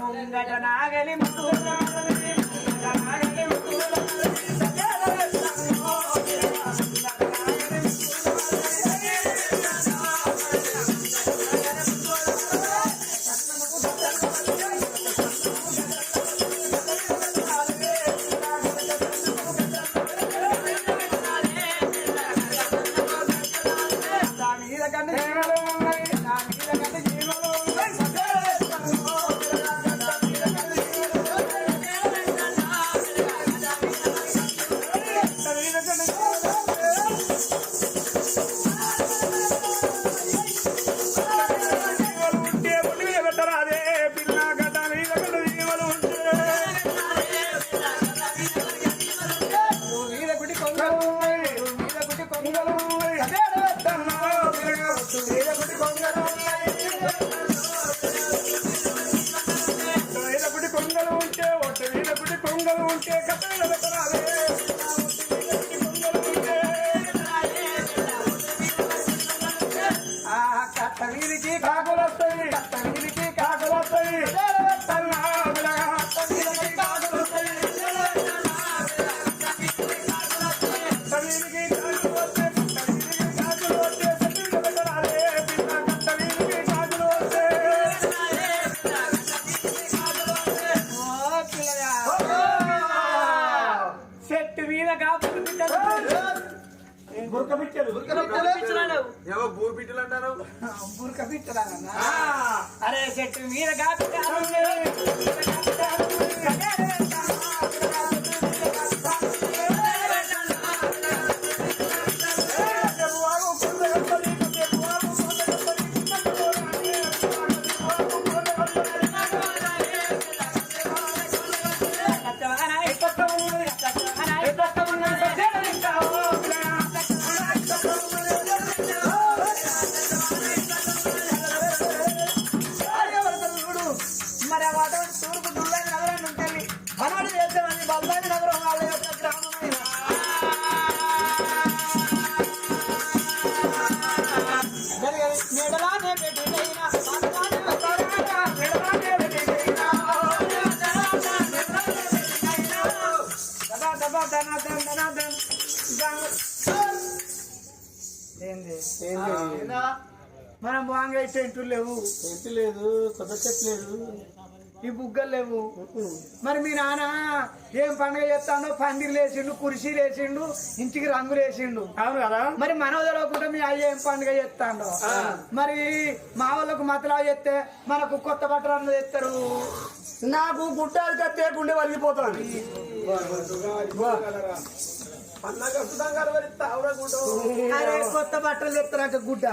ముంగట నాగలి ముందు ఉంటే ఒట్టు మీద కొంగలు ఉంటే కథలు పెట్టరాదే మీద బురక పిచ్చలు ఏవో బూరు పిట్టలు అంటారు? బురక పిచ్చలా అరే చెట్టు మీద కాపిటాలు మనం బాగా టెంట్లు లేవు. చెట్టు లేదు కొత్త చెట్టు లేదు. ఈ బుగ్గలు లేవు. మరి మీ నాన్న ఏం పండుగ చేస్తాడో పందిరి లేచిండు కుర్చీలు వేసిండు ఇంటికి రంగులు వేసిండు. అవును కదా? మరి మనవ తెలవకుండా మీ అయ్య ఏం పండుగ చేస్తాడో? మరి మా వాళ్ళకు మతలా చేస్తే మనకు కొత్త బట్టలు తెస్తారు నాకు గుట్టాలు కట్టే గుండె వలిగిపోతాను అరే కొత్త బట్టలు తెస్తారంట గుడ్డ.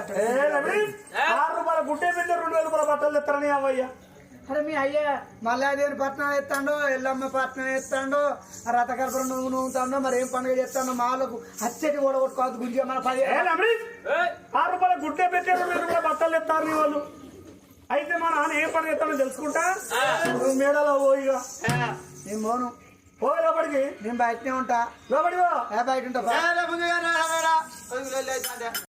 ఆరు రూపాయల గుడ్డే పెట్టి రెండు వేల రూపాయల బట్టలు తెస్తారని అవయ్య అరే మీ అయ్య మల్లాదేవి పట్నం ఎత్తాడో ఎల్లమ్మ పట్నం ఎత్తాడో రథకల్పన నువ్వు నవ్వుతాడో మరి ఏం పండుగ చేస్తాడో మా వాళ్ళకు అచ్చటి ఓడగొట్టుకోవద్దు గుంజ మన పది. ఆరు రూపాయల గుడ్డే పెట్టి రెండు వేల రూపాయల బట్టలు తెస్తారు నీ వాళ్ళు. అయితే మా నాన్న ఏం పని చేస్తాడో తెలుసుకుంటా? నువ్వు మేడలో పోయిగా నేను పోను లోపలికి. నేను బయటనే ఉంటా. లోపలికి పో. ఏ బయట ఉంటా?